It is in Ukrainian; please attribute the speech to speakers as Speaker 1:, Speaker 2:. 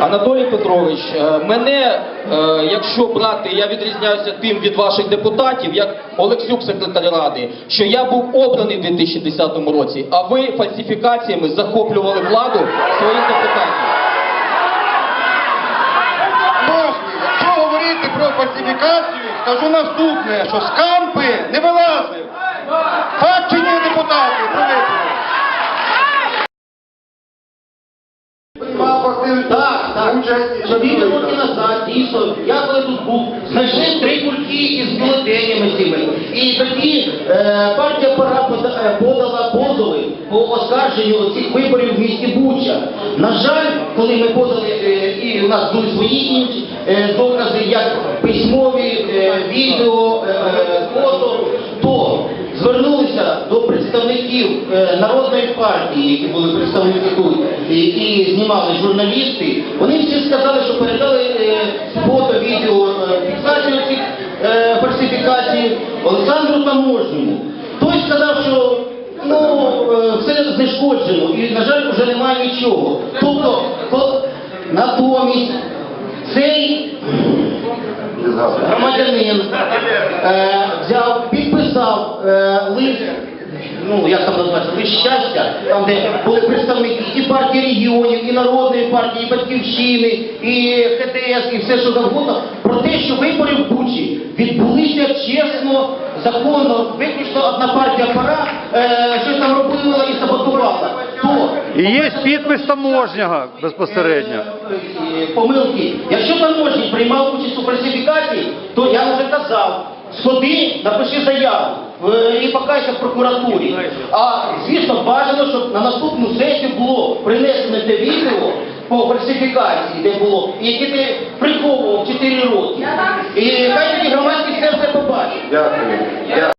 Speaker 1: Анатолій Петрович, е, мене, е, якщо брати, я відрізняюся тим від ваших депутатів, як Олексюк, секретар ради, що я був обраний в 2010 році, а ви фальсифікаціями захоплювали владу своїх депутатів.
Speaker 2: Якщо говорити про фальсифікацію, скажу наступне, що з кампи не
Speaker 3: Так. Чотири роки назад, дійсно, я коли тут був, знайшли три кульки із бюлетенями цими. І тоді е, партія пора пода- е, подала позови по оскарженню цих виборів в місті Буча. На жаль, коли ми подали, е, і у нас були свої інші е, докази, як письмові, е, відео, е, е, фото, то звернулися до представників е, народної партії, які були представники тут, і, і знімали журналісти. Вони всі сказали, що передали е, фото, відео, е, фіксацію цих е, фальсифікацій Олександру Таможньому. Той сказав, що ну, е, все знешкоджено і, на жаль, вже немає нічого. Тобто, натомість цей громадянин е, взяв, підписав е, лист, ну як там називається, лист щастя, там де були представники і партії регіонів, і народної партії, і батьківщини, і ХТС, і все що завгодно, про те, що вибори в Бучі відбулися чесно, законно, виключно одна партія пора е, щось там робила і саботувала. То
Speaker 4: І є підпис таможнього безпосередньо.
Speaker 3: е, помилки. Якщо таможник приймав участь у фальсифікації, то я сходи, напиши заяву і покайся в прокуратурі. А звісно, бажано, щоб на наступну сесію було принесено те відео по фальсифікації, де було, і яке ти приховував 4 роки. І хай тоді громадськість це все побачить.
Speaker 2: Дякую.